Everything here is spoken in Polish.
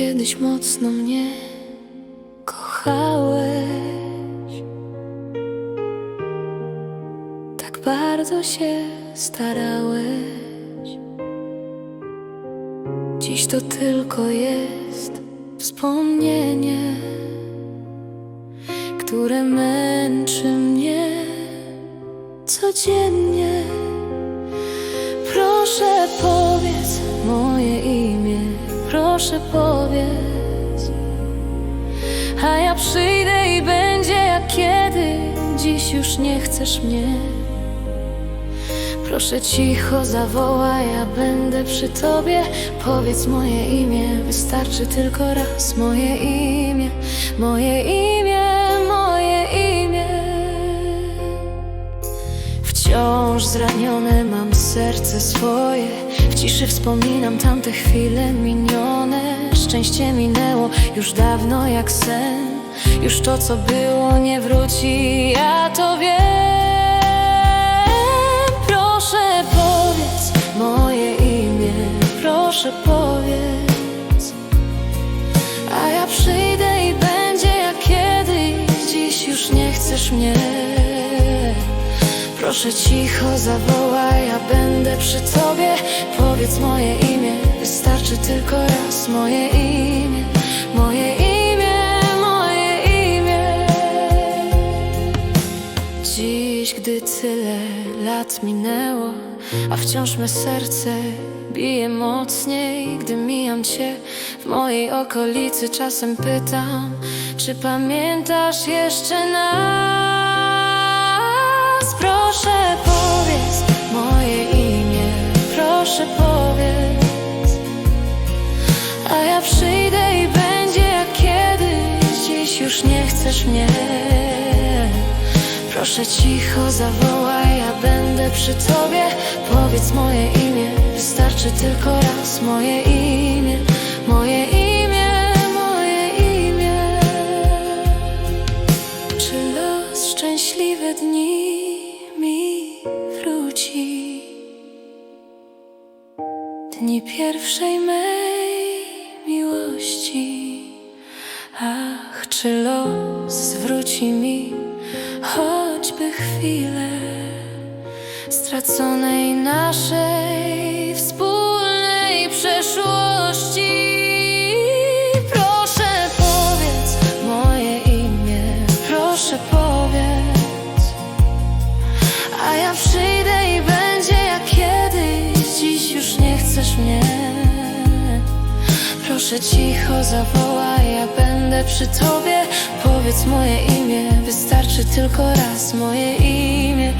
kiedyś mocno mnie kochałeś. Tak bardzo się starałeś. Dziś to tylko jest wspomnienie, które męczy mnie codziennie. Proszę powiedz moje imię, proszę powiedz, a ja przyjdę i będzie jak kiedy, dziś już nie chcesz mnie. Proszę cicho zawołaj, ja będę przy tobie. Powiedz moje imię, wystarczy tylko raz moje imię, moje imię, Wciąż zranione mam serce swoje. W ciszy wspominam tamte chwile minione. Szczęście minęło już dawno jak sen. Już to co było nie wróci, ja to wiem. Proszę powiedz moje imię. Proszę powiedz. A ja przyjdę i będzie jak kiedyś. Dziś już nie chcesz mnie Proszę cicho zawołaj, ja będę przy tobie. Powiedz moje imię, wystarczy tylko raz. Moje imię Moje imię, moje imię. Dziś, gdy tyle lat minęło A wciąż me serce bije mocniej Gdy mijam cię w mojej okolicy Czasem pytam, czy pamiętasz jeszcze nas Proszę powiedz moje imię Proszę powiedz. A ja przyjdę i będzie jak kiedyś Dziś już nie chcesz mnie. Proszę cicho zawołaj, ja będę przy tobie. Powiedz moje imię, wystarczy tylko raz. Moje imię Moje imię, moje imię. Czy los szczęśliwe dni mi wróci? Dni pierwszej mej miłości Ach, czy los zwróci mi choćby chwilę straconej naszej wspólnej przeszłości? Proszę cicho zawołaj, ja będę przy tobie. Powiedz moje imię, wystarczy tylko raz moje imię